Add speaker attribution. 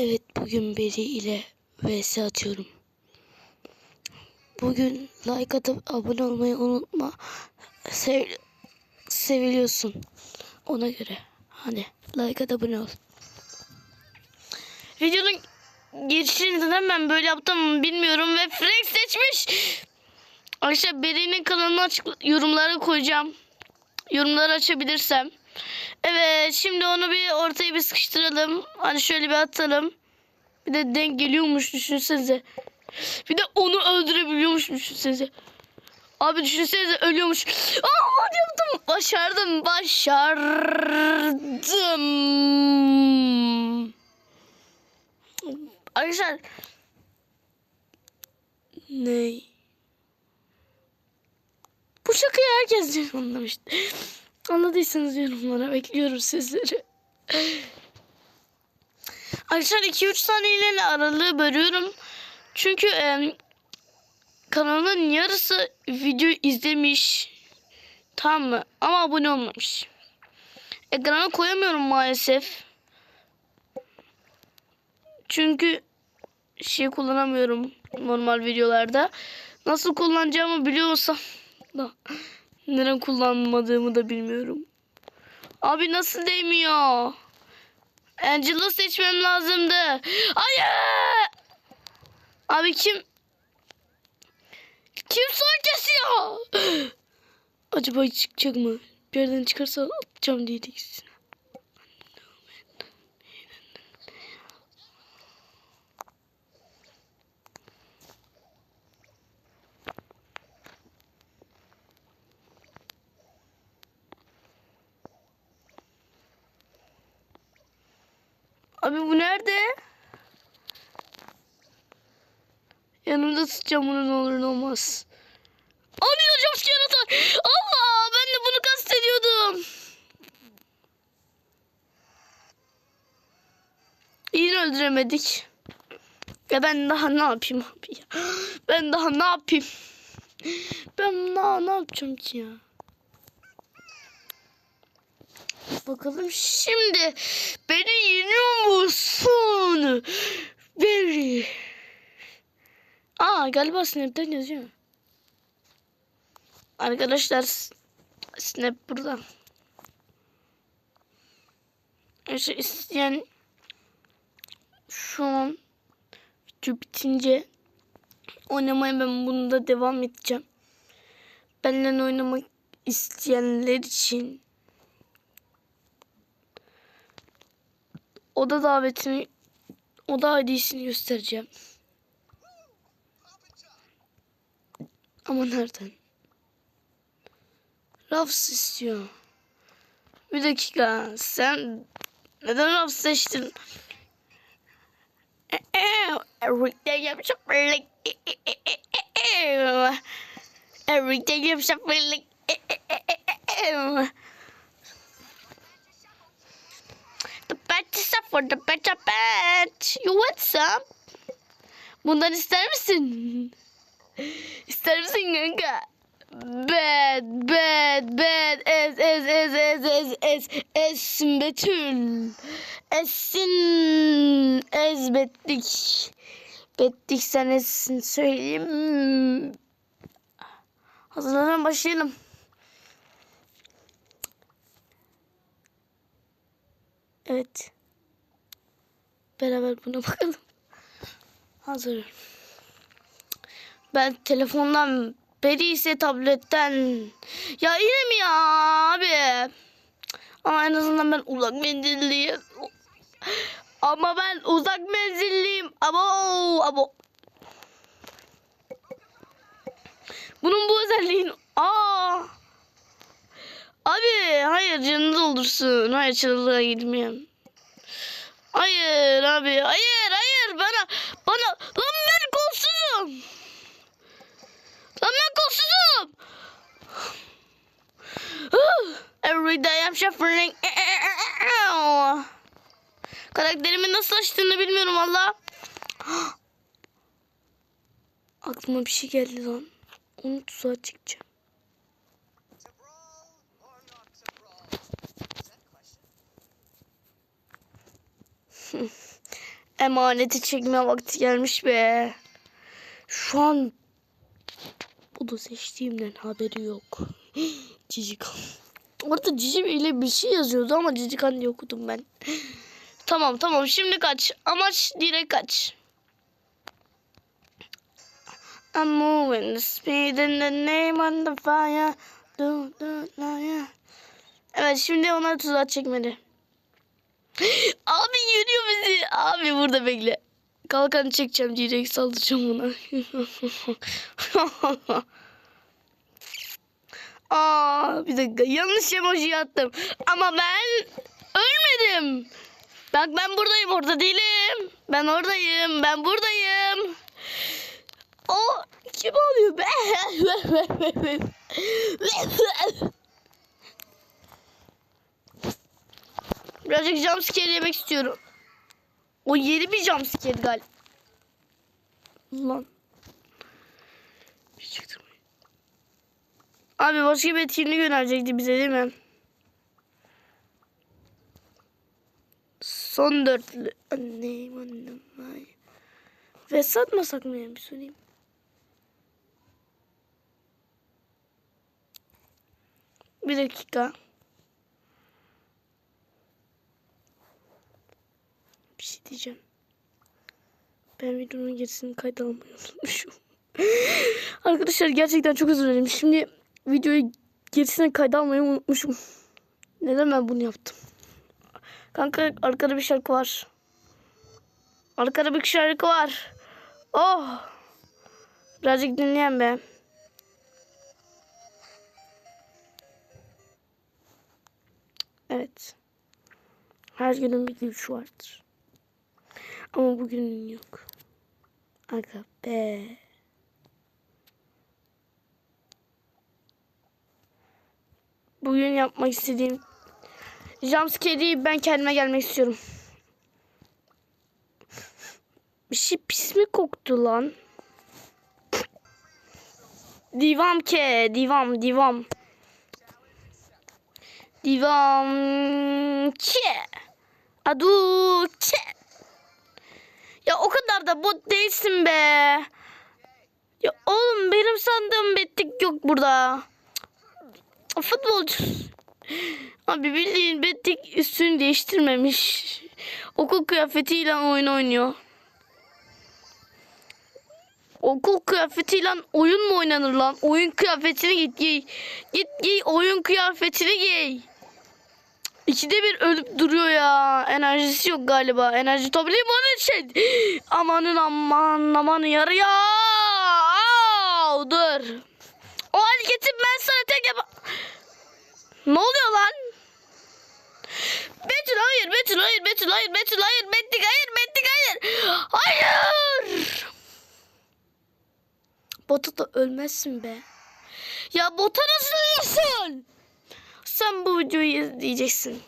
Speaker 1: Evet bugün Beri ile vs atıyorum. Bugün like atıp abone olmayı unutma. Sev seviliyorsun. Ona göre. Hadi like at abone ol. Videonun girişini neden ben böyle yaptım bilmiyorum ve Frank seçmiş. Arkadaşlar Beri'nin kanalını açık yorumlara koyacağım. Yorumları açabilirsem. Evet şimdi onu bir ortaya bir sıkıştıralım. Hani şöyle bir atalım. Bir de denk geliyormuş düşünsenize. Bir de onu öldürebiliyormuş düşünsenize. Abi düşünsenize ölüyormuş. Aa yaptım. Başardım. Başardım. Arkadaşlar. Ne? Bu şakayı herkes anlamıştı. Anladıysanız yorumlara bekliyorum sizleri. Arkadaşlar 2-3 saniyeyle aralığı bölüyorum. Çünkü e, kanalın yarısı video izlemiş. Tamam mı? Ama abone olmamış. Ekrana koyamıyorum maalesef. Çünkü şey kullanamıyorum normal videolarda. Nasıl kullanacağımı biliyorsam da neden kullanmadığımı da bilmiyorum. Abi nasıl değmiyor? Angelo seçmem lazımdı. Hayır! Abi kim? Kim son kesiyor? Acaba çıkacak mı? Bir yerden çıkarsa atacağım diye ikisini. Abi bu nerede? Yanımda tutacağım bunu ne olur ne olmaz. Abi jumpscare atar. Allah ben de bunu kastediyordum. Yine öldüremedik. Ya ben daha ne yapayım abi ya? Ben daha ne yapayım? Ben daha ne yapacağım ki ya? Bakalım şimdi beni yeniyor musun? Beni. Aa galiba Snap'ten yazıyor. Arkadaşlar Snap burada. İşte isteyen şu an video bitince oynamaya ben bunu da devam edeceğim. Benimle oynamak isteyenler için oda davetini oda ID'sini göstereceğim. Ama nereden? Rafs istiyor. Bir dakika sen neden Rafs seçtin? Everything yapacak böyle. Everything yapacak böyle. For the better bet. You want some? Bundan ister misin? İster misin kanka? Bad, bad, bad, es, es, es, es, es, es, es, Betül. Esin, ez bettik. Bettik sen essin söyleyeyim. Hazırlanan başlayalım. Evet. Beraber buna bakalım. Hazır. Ben telefondan beri ise tabletten. Ya yine mi ya abi? Ama en azından ben uzak menzilliyim. Ama ben uzak menzilliyim. Abo abo. Bunun bu özelliğin. Aa. Abi hayır canını doldursun. Hayır çığlığa gitmeyeyim. Hayır abi hayır hayır bana bana lan ben kolsuzum. Lan ben kolsuzum. Every day I'm shuffling. Karakterimi nasıl açtığını bilmiyorum valla. Aklıma bir şey geldi lan. Onu tuzağa çıkacağım. Emaneti çekme vakti gelmiş be. Şu an bu da seçtiğimden haberi yok. Cicikan. Orada Cici ile bir şey yazıyordu ama Cicikan diye okudum ben. Tamam tamam şimdi kaç. Amaç direkt kaç. I'm moving the speed in the name on the fire. Do, do, do, Evet şimdi ona tuzağa çekmedi. Abi yürüyor bizi. Abi burada bekle. Kalkanı çekeceğim direkt saldıracağım ona. Aa bir dakika yanlış emoji attım. Ama ben ölmedim. Bak ben buradayım orada değilim. Ben oradayım. Ben buradayım. O kim oluyor be? Birazcık jumpscare yemek istiyorum. O yeni bir jumpscare galiba. Lan. Bir çıktı mı? Abi başka bir etkinlik önerecekti bize değil mi? Son dörtlü. Annem annem vay. Ve satmasak mı yani bir sorayım. Bir dakika. Bir şey diyeceğim. Ben videonun gerisini kayda unutmuşum. Arkadaşlar gerçekten çok özür dilerim. Şimdi videoyu gerisine kayda unutmuşum. Neden ben bunu yaptım? Kanka arkada bir şarkı var. Arkada bir şarkı var. Oh. Birazcık dinleyen be. Evet. Her günün bir güç vardır. Ama bugünün yok. Aga be. Bugün yapmak istediğim jumpscare'i ben kendime gelmek istiyorum. Bir şey pis mi koktu lan? Divam ke, divam, divam. Divam ke. Adu ke. Ya o kadar da bot değilsin be. Ya oğlum benim sandığım bettik yok burada. Futbolcu. Abi bildiğin bettik üstünü değiştirmemiş. Okul kıyafetiyle oyun oynuyor. Okul kıyafetiyle oyun mu oynanır lan? Oyun kıyafetini git giy. Git giy oyun kıyafetini giy. İkide bir ölüp duruyor ya. Enerjisi yok galiba. Enerji toplayayım onun için. Amanın aman aman yarı ya. Au, dur. O hareketi ben sana tek yap... Ne oluyor lan? Betül hayır Betül hayır Betül hayır Betül hayır Bettik hayır Bettik hayır. Hayır. Bota da ölmezsin be. Ya bota nasıl ölürsün? Sen bu videoyu izleyeceksin.